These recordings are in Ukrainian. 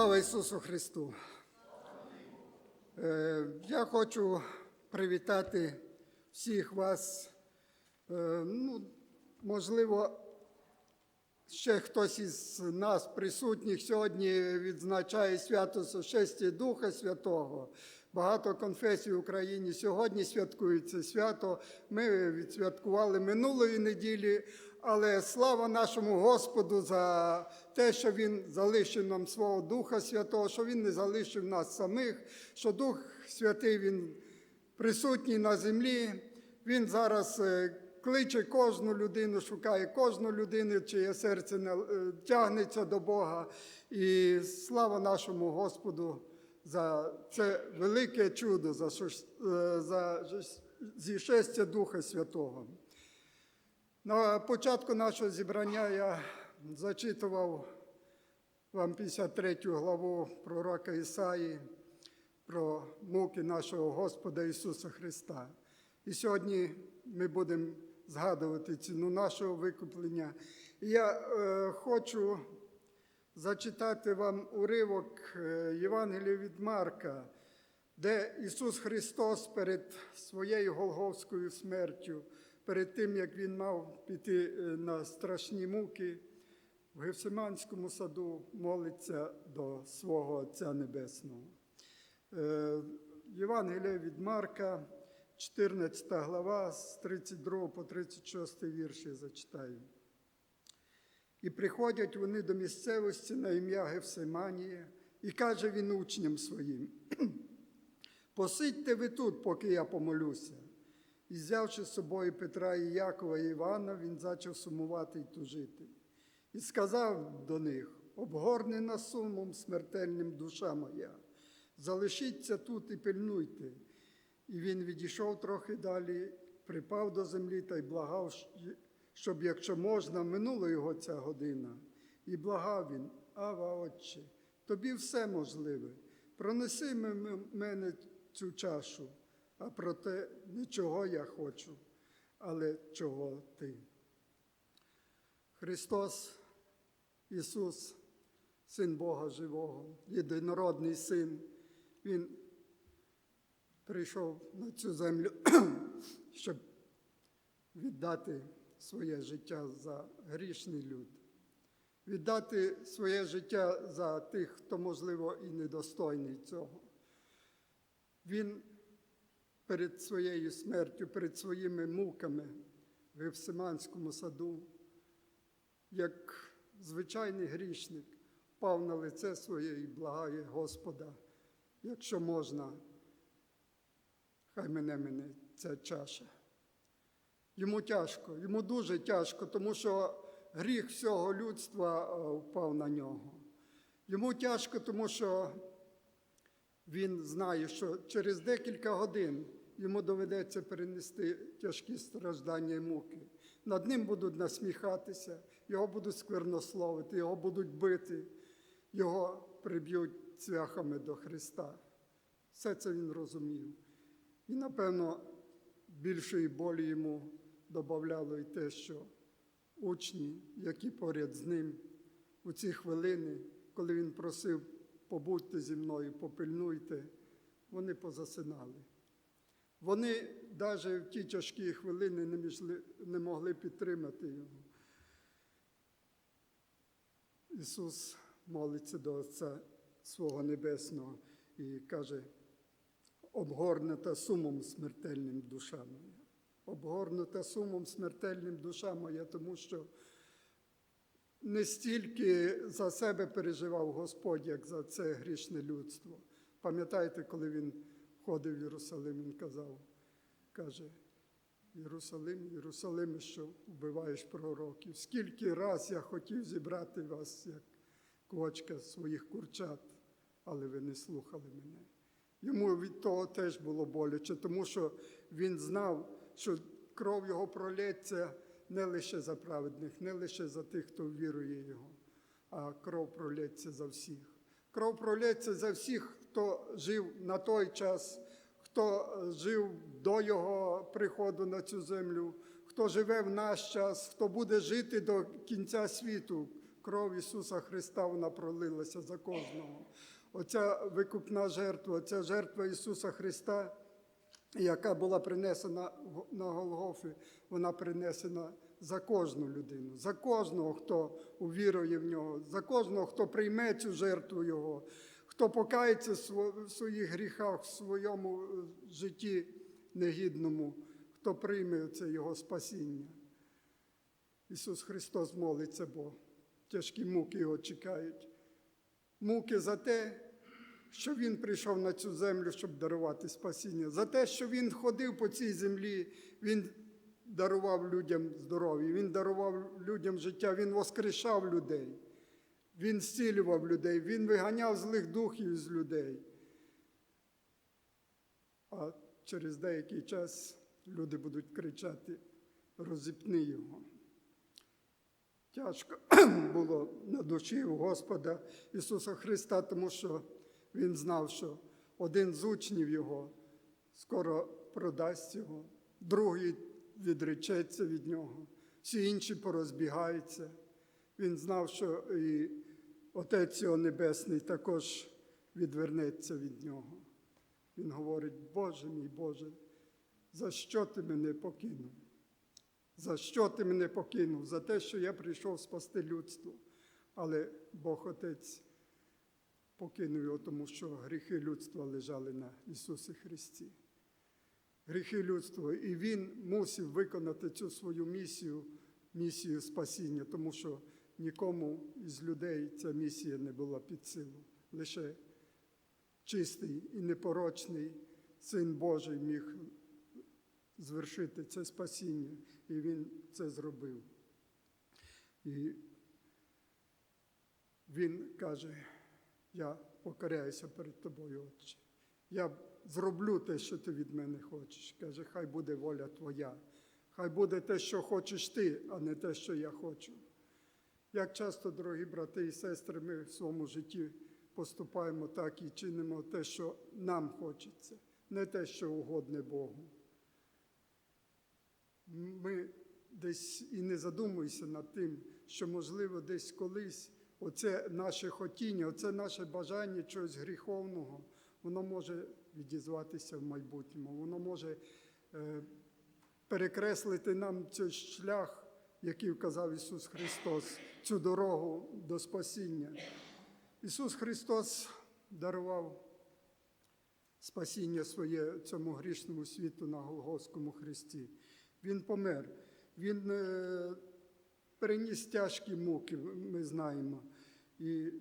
Слава Ісусу Христу! Е, Я хочу привітати всіх вас. Е, Ну, можливо, ще хтось із нас присутніх сьогодні відзначає свято Сошестя Духа Святого. Багато конфесій в Україні сьогодні святкують це свято. Ми відсвяткували минулої неділі, але слава нашому Господу за те, що Він залишив нам свого Духа Святого, що Він не залишив нас самих, що Дух Святий Він присутній на землі. Він зараз е, кличе кожну людину, шукає кожну людину, чиє серце е, тягнеться до Бога. І слава нашому Господу за це велике чудо, за, е, за зішестя Духа Святого. На початку нашого зібрання я зачитував вам 53 главу пророка Ісаї про муки нашого Господа Ісуса Христа. І сьогодні ми будемо згадувати ціну нашого викуплення. І я е, хочу зачитати вам уривок е, Євангелія від Марка, де Ісус Христос перед своєю Голговською смертю, перед тим, як Він мав піти е, на страшні муки, в Гефсиманському саду молиться до свого Отця Небесного. Е, Євангелія від Марка, 14 глава, з 32 по 36 вірші зачитаю. І приходять вони до місцевості на ім'я Гефсиманія, і каже він учням своїм: Посидьте ви тут, поки я помолюся. І взявши з собою Петра і Якова і Івана, він зачав сумувати й тужити. І сказав до них: обгорнена сумом смертельним душа моя, залишіться тут і пильнуйте. І він відійшов трохи далі, припав до землі та й благав, щоб, якщо можна, минула його ця година. І благав він, Ава, Отче, тобі все можливе. Пронеси мене цю чашу, а проте не чого я хочу, але чого ти. Христос, Ісус, Син Бога Живого, єдинородний Син, Він прийшов на цю землю, щоб віддати своє життя за грішний люд, віддати своє життя за тих, хто, можливо, і недостойний цього. Він перед своєю смертю, перед своїми муками в Гефсиманському саду, як звичайний грішник, впав на лице своє і благає Господа, якщо можна, хай мене мене ця чаша. Йому тяжко, йому дуже тяжко, тому що гріх всього людства е, впав на нього. Йому тяжко, тому що він знає, що через декілька годин йому доведеться перенести тяжкі страждання і муки. Над ним будуть насміхатися, його будуть сквернословити, його будуть бити, його приб'ють цвяхами до Христа. Все це він розумів. І, напевно, більшої болі йому додавало і те, що учні, які поряд з ним у ці хвилини, коли він просив побудьте зі мною, попильнуйте, вони позасинали. Вони навіть в ті тяжкі хвилини не, міжли- не могли підтримати його. Ісус молиться до Отця свого Небесного і каже, обгорнута сумом смертельним душа моя. Обгорнута сумом смертельним душа моя, тому що не стільки за себе переживав Господь, як за це грішне людство. Пам'ятаєте, коли він ходив в Єрусалим, він казав, каже, Єрусалим, Єрусалиме, що вбиваєш пророків. Скільки раз я хотів зібрати вас, як квочка своїх курчат, але ви не слухали мене. Йому від того теж було боляче, тому що він знав, що кров його пролється не лише за праведних, не лише за тих, хто вірує його, а кров пролється за всіх. Кров пролється за всіх, хто жив на той час, хто жив до його приходу на цю землю, хто живе в наш час, хто буде жити до кінця світу, Кров Ісуса Христа вона пролилася за кожного. Оця викупна жертва, оця жертва Ісуса Христа, яка була принесена на Голгофі, вона принесена за кожну людину, за кожного, хто увірує в нього, за кожного, хто прийме цю жертву Його, хто покається в своїх гріхах, в своєму е, житті негідному, хто прийме це Його спасіння. Ісус Христос молиться, бо тяжкі муки його чекають. Муки за те, що Він прийшов на цю землю, щоб дарувати спасіння, за те, що Він ходив по цій землі, Він дарував людям здоров'я, Він дарував людям життя, Він воскрешав людей, Він зцілював людей, Він виганяв злих духів з людей. А через деякий час люди будуть кричати: розіпни його. Тяжко було на душі у Господа Ісуса Христа, тому що Він знав, що один з учнів Його скоро продасть його, другий відречеться від нього, всі інші порозбігаються. Він знав, що і Отець його Небесний також відвернеться від нього. Він говорить, Боже мій Боже, за що ти мене покинув? За що ти мене покинув? За те, що я прийшов спасти людство. Але Бог Отець покинув його, тому що гріхи людства лежали на Ісусі Христі. Гріхи людства. І Він мусив виконати цю свою місію, місію спасіння, тому що нікому із людей ця місія не була під силу. Лише чистий і непорочний Син Божий міг звершити це спасіння, і він це зробив. І він каже: я покоряюся перед тобою, Отче. Я зроблю те, що ти від мене хочеш. Каже, хай буде воля твоя, хай буде те, що хочеш ти, а не те, що я хочу. Як часто, дорогі брати і сестри, ми в своєму житті поступаємо так і чинимо те, що нам хочеться, не те, що угодне Богу. Ми десь і не задумуємося над тим, що, можливо, десь колись оце наше хотіння, оце наше бажання чогось гріховного, воно може відізватися в майбутньому, воно може е, перекреслити нам цей шлях, який вказав Ісус Христос, цю дорогу до спасіння. Ісус Христос дарував спасіння своє цьому грішному світу на Голгофському хресті. Він помер, Він е, переніс тяжкі муки, ми знаємо. І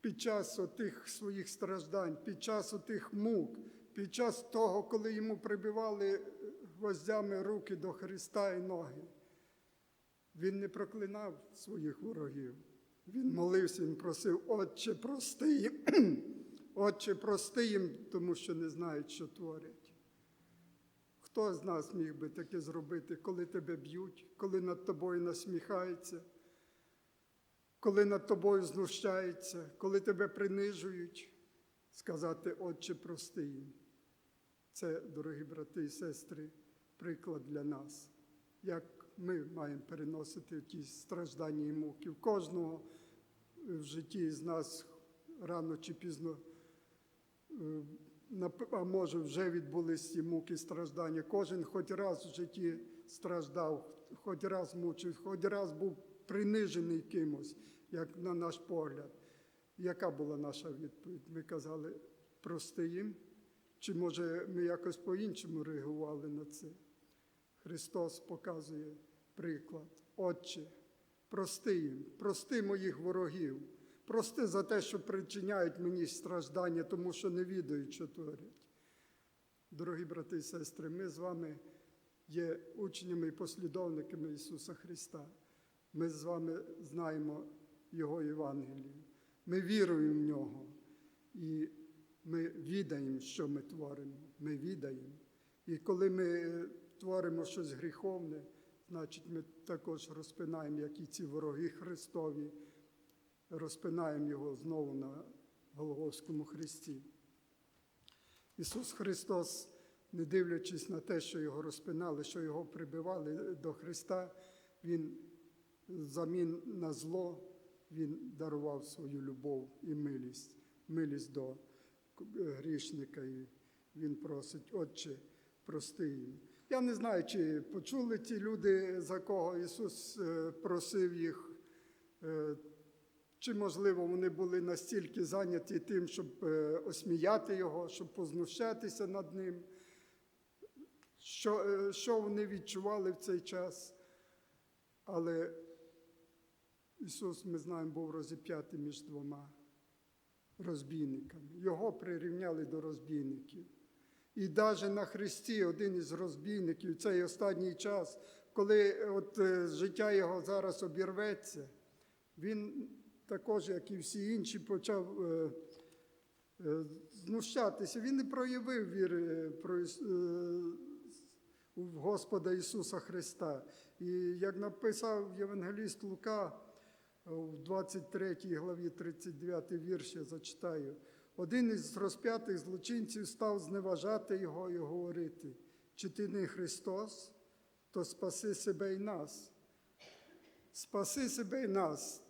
під час тих своїх страждань, під час тих мук, під час того, коли йому прибивали гвоздями руки до Христа і ноги, він не проклинав своїх ворогів. Він молився, він просив, Отче, прости їм, Отче, прости їм, тому що не знають, що творять. Хто з нас міг би таке зробити, коли тебе б'ють, коли над тобою насміхаються, коли над тобою знущаються, коли тебе принижують, сказати, Отче, прости їм. Це, дорогі брати і сестри, приклад для нас, як ми маємо переносити ті страждання і муки. В кожного в житті з нас рано чи пізно, е, а може вже відбулись ці муки страждання. Кожен хоч раз в житті страждав, хоч раз мучив, хоч раз був принижений кимось, як на наш погляд. Яка була наша відповідь? Ми казали, прости їм, чи може ми якось по-іншому реагували на це? Христос показує приклад. Отче, прости їм, прости моїх ворогів, прости за те, що причиняють мені страждання, тому що не відають, що творять. Дорогі брати і сестри, ми з вами є учнями і послідовниками Ісуса Христа. Ми з вами знаємо Його Євангелію. Ми віруємо в нього. І ми відаємо, що ми творимо. Ми відаємо. І коли ми творимо щось гріховне, значить ми також розпинаємо, як і ці вороги Христові, розпинаємо його знову на Голгофському хресті. Ісус Христос, не дивлячись на те, що його розпинали, що його прибивали до Христа, Він замін на зло Він дарував свою любов і милість, милість до грішника. І він просить, Отче, прости їм. Я не знаю, чи почули ті люди, за кого Ісус е, просив їх, е, чи, можливо, вони були настільки зайняті тим, щоб е, осміяти Його, щоб познущатися над ним. Що, е, що вони відчували в цей час? Але Ісус, ми знаємо, був розіп'ятий між двома розбійниками. Його прирівняли до розбійників. І навіть на Христі один із розбійників цей останній час, коли от е, життя його зараз обірветься, він також, як і всі інші, почав е, е, знущатися. Він не проявив віри про е, в Господа Ісуса Христа. І як написав Євангеліст Лука в 23 главі 39 вірш, я зачитаю. Один із розп'ятих злочинців став зневажати його і говорити: чи ти не Христос, то спаси себе і нас. Спаси себе і нас.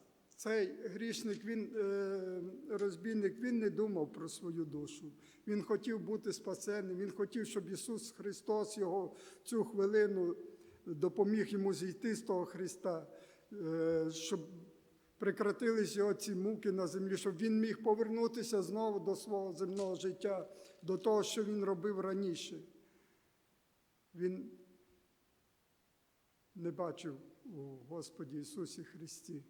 Цей грішник, він, е, розбійник, він не думав про свою душу. Він хотів бути спасенним, він хотів, щоб Ісус Христос його цю хвилину допоміг йому зійти з того Христа, е, щоб прекратились його ці муки на землі, щоб він міг повернутися знову до свого земного життя, до того, що він робив раніше. Він не бачив у Господі Ісусі Христі.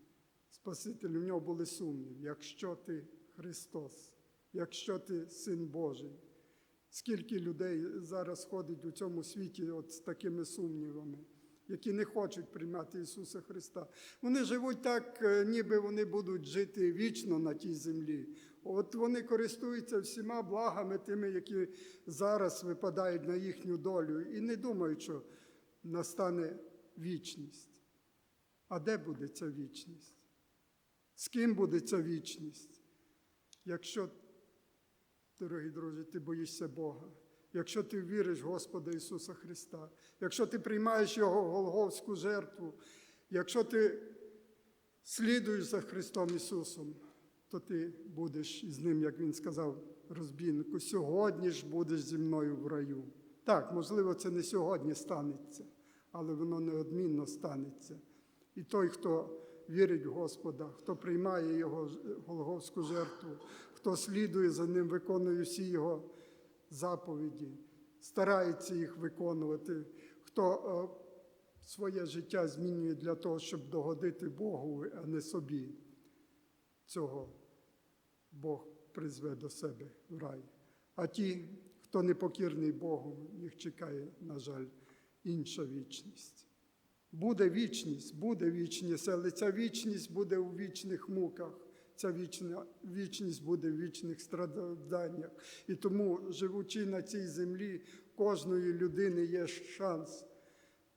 Спасителю, в нього були сумніви. Якщо ти Христос, якщо ти Син Божий, скільки людей зараз ходить у цьому світі от з такими сумнівами, які не хочуть приймати Ісуса Христа. Вони живуть так, е, ніби вони будуть жити вічно на тій землі. От вони користуються всіма благами тими, які зараз випадають на їхню долю, і не думають, що настане вічність. А де буде ця вічність? З ким буде ця вічність? Якщо, дорогі друзі, ти боїшся Бога, якщо ти віриш в Господа Ісуса Христа, якщо ти приймаєш Його Голговську жертву, якщо ти слідуєш за Христом Ісусом, то ти будеш із ним, як Він сказав розбійнику, сьогодні ж будеш зі мною в раю. Так, можливо, це не сьогодні станеться, але воно неодмінно станеться. І той, хто вірить в Господа, хто приймає Його ж- Голговську жертву, хто слідує за ним, виконує всі Його заповіді, старається їх виконувати, хто е, своє життя змінює для того, щоб догодити Богу, а не собі. Цього Бог призве до себе в рай. А ті, хто непокірний Богу, їх чекає, на жаль, інша вічність. Буде вічність, буде вічність, але ця вічність буде у вічних муках. Ця вічна, вічність буде в вічних страданнях. І тому, живучи на цій землі, кожної людини є шанс.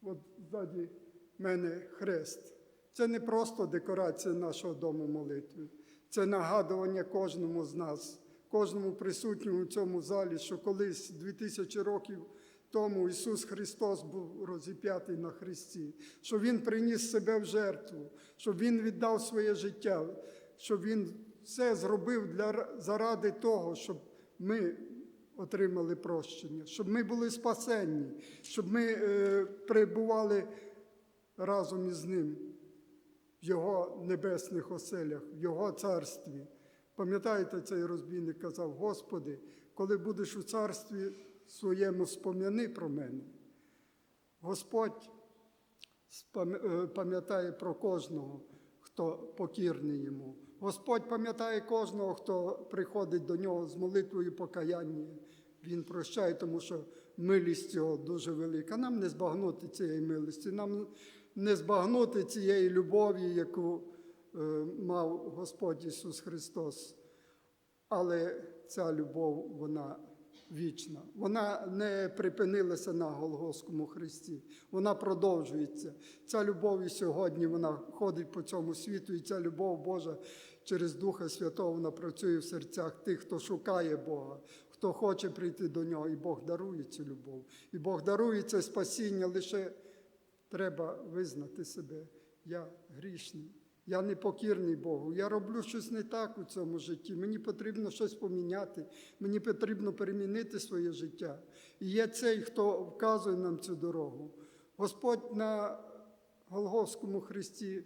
От ззаді мене хрест. Це не просто декорація нашого дому молитви. Це нагадування кожному з нас, кожному присутньому в цьому залі, що колись 2000 років тому Ісус Христос був розіп'ятий на Христі, що Він приніс себе в жертву, що Він віддав своє життя, що Він все зробив для, заради того, щоб ми отримали прощення, щоб ми були спасенні, щоб ми е, перебували разом із Ним в Його небесних оселях, в Його царстві. Пам'ятаєте, цей розбійник казав, Господи, коли будеш у царстві своєму, спом'яни про мене. Господь е, пам'ятає про кожного, хто покірний йому. Господь пам'ятає кожного, хто приходить до нього з молитвою покаяння. Він прощає, тому що милість його дуже велика. Нам не збагнути цієї милості, нам не збагнути цієї любові, яку е, мав Господь Ісус Христос. Але ця любов, вона вічна. Вона не припинилася на Голгофському Христі. Вона продовжується. Ця любов і сьогодні вона ходить по цьому світу, і ця любов Божа через Духа Святого вона працює в серцях тих, хто шукає Бога, хто хоче прийти до нього, і Бог дарує цю любов. І Бог дарує це спасіння лише треба визнати себе. Я грішний, Я непокірний Богу. Я роблю щось не так у цьому житті. Мені потрібно щось поміняти. Мені потрібно перемінити своє життя. І є цей, хто вказує нам цю дорогу. Господь на Голгофському Христі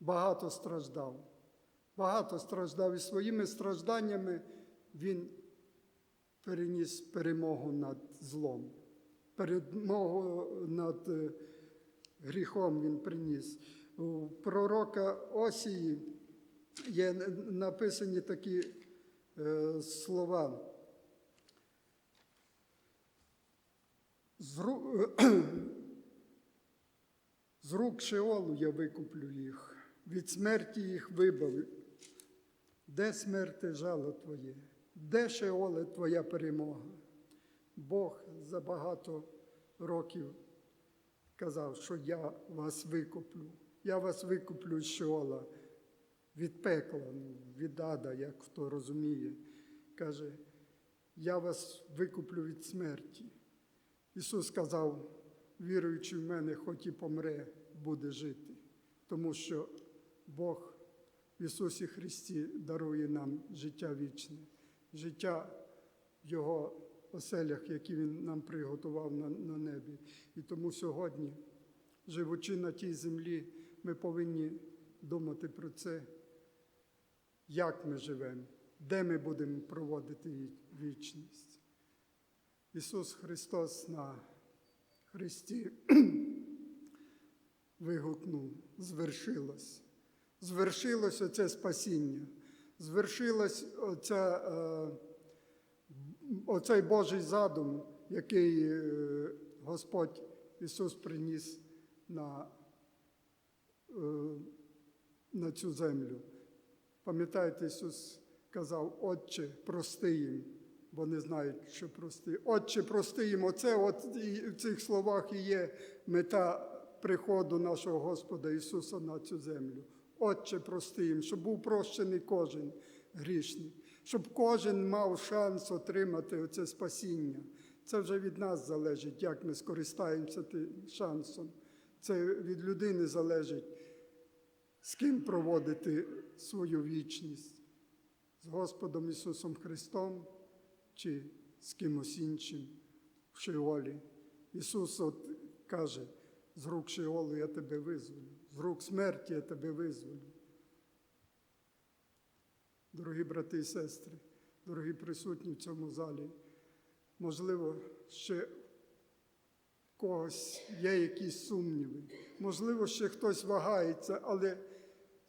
багато страждав. Багато страждав і своїми стражданнями Він переніс перемогу над злом, перемогу над е, гріхом Він приніс. У пророка Осії є написані такі е, слова. З. Рук Шеолу я викуплю їх, від смерті їх вибавлю. Де смерти жало Твоє? Де Шеоле Твоя перемога? Бог за багато років казав, що я вас викуплю. Я вас викуплю з Шеола, від пекла, ну, від ада, як хто розуміє. Каже, я вас викуплю від смерті. Ісус сказав, віруючи в мене, хоч і помре, буде жити, тому що Бог в Ісусі Христі дарує нам життя вічне, життя в Його оселях, які Він нам приготував на, на небі. І тому сьогодні, живучи на тій землі, ми повинні думати про це, як ми живемо, де ми будемо проводити вічність. Ісус Христос на Христі вигукнув, звершилось. Звершилось оце спасіння, звершилось оця, е, оцей Божий задум, який е, Господь Ісус приніс на, на цю землю. Пам'ятаєте, Ісус казав, Отче, прости їм, бо не знають, що прости. Отче, прости їм. Оце от в цих словах і є мета приходу нашого Господа Ісуса на цю землю. Отче, прости їм, щоб був прощений кожен грішний, щоб кожен мав шанс отримати оце спасіння. Це вже від нас залежить, як ми скористаємося тим шансом. Це від людини залежить, з ким проводити свою вічність. З Господом Ісусом Христом чи з кимось іншим в Шеолі. Ісус от каже, з рук Шеолу я тебе визволю, з рук смерті я тебе визволю. Дорогі брати і сестри, дорогі присутні в цьому залі, можливо, ще когось є якісь сумніви, можливо, ще хтось вагається, але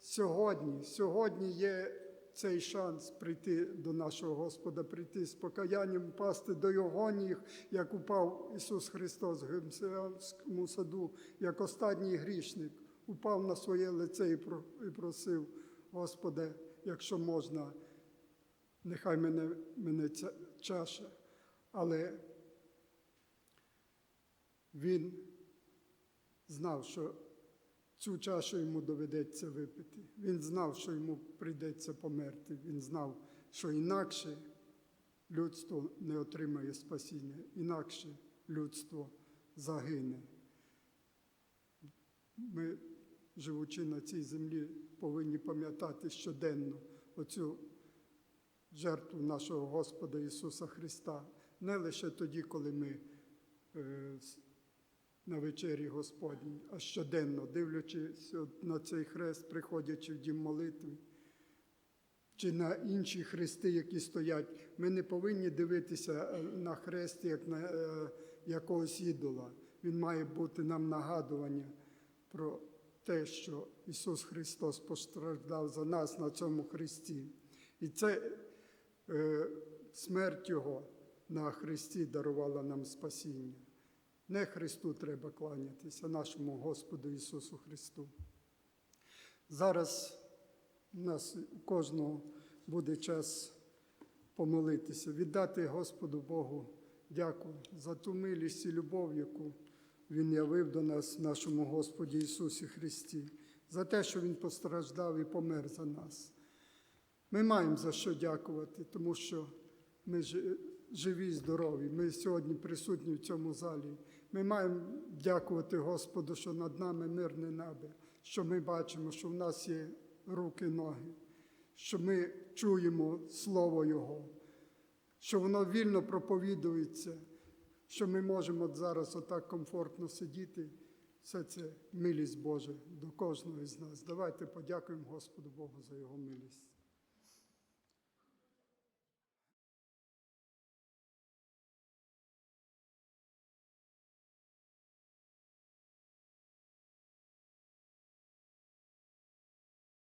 сьогодні, сьогодні є цей шанс прийти до нашого Господа, прийти з покаянням, впасти до Його ніг, як упав Ісус Христос в Гемсеанському саду, як останній грішник, упав на своє лице і просив, Господи, якщо можна, нехай мене, мене ця чаша. Але він знав, що цю чашу йому доведеться випити. Він знав, що йому прийдеться померти. Він знав, що інакше людство не отримає спасіння, інакше людство загине. Ми, живучи на цій землі, повинні пам'ятати щоденно оцю жертву нашого Господа Ісуса Христа, не лише тоді, коли ми е, на вечері Господній, а щоденно, дивлячись на цей хрест, приходячи в дім молитви, чи на інші хрести, які стоять, ми не повинні дивитися е, на хрест як на е, якогось ідола. Він має бути нам нагадування про те, що Ісус Христос постраждав за нас на цьому хресті. І це е, смерть Його на хресті дарувала нам спасіння. Не Христу треба кланятися, нашому Господу Ісусу Христу. Зараз у нас у кожного буде час помолитися, віддати Господу Богу дяку за ту милість і любов, яку Він явив до нас, нашому Господі Ісусі Христі, за те, що Він постраждав і помер за нас. Ми маємо за що дякувати, тому що ми живі і здорові. Ми сьогодні присутні в цьому залі. Ми маємо дякувати Господу, що над нами мирне небо, що ми бачимо, що в нас є руки, ноги, що ми чуємо Слово Його, що воно вільно проповідується, що ми можемо зараз отак комфортно сидіти. Все це милість Божа до кожного із нас. Давайте подякуємо Господу Богу за його милість.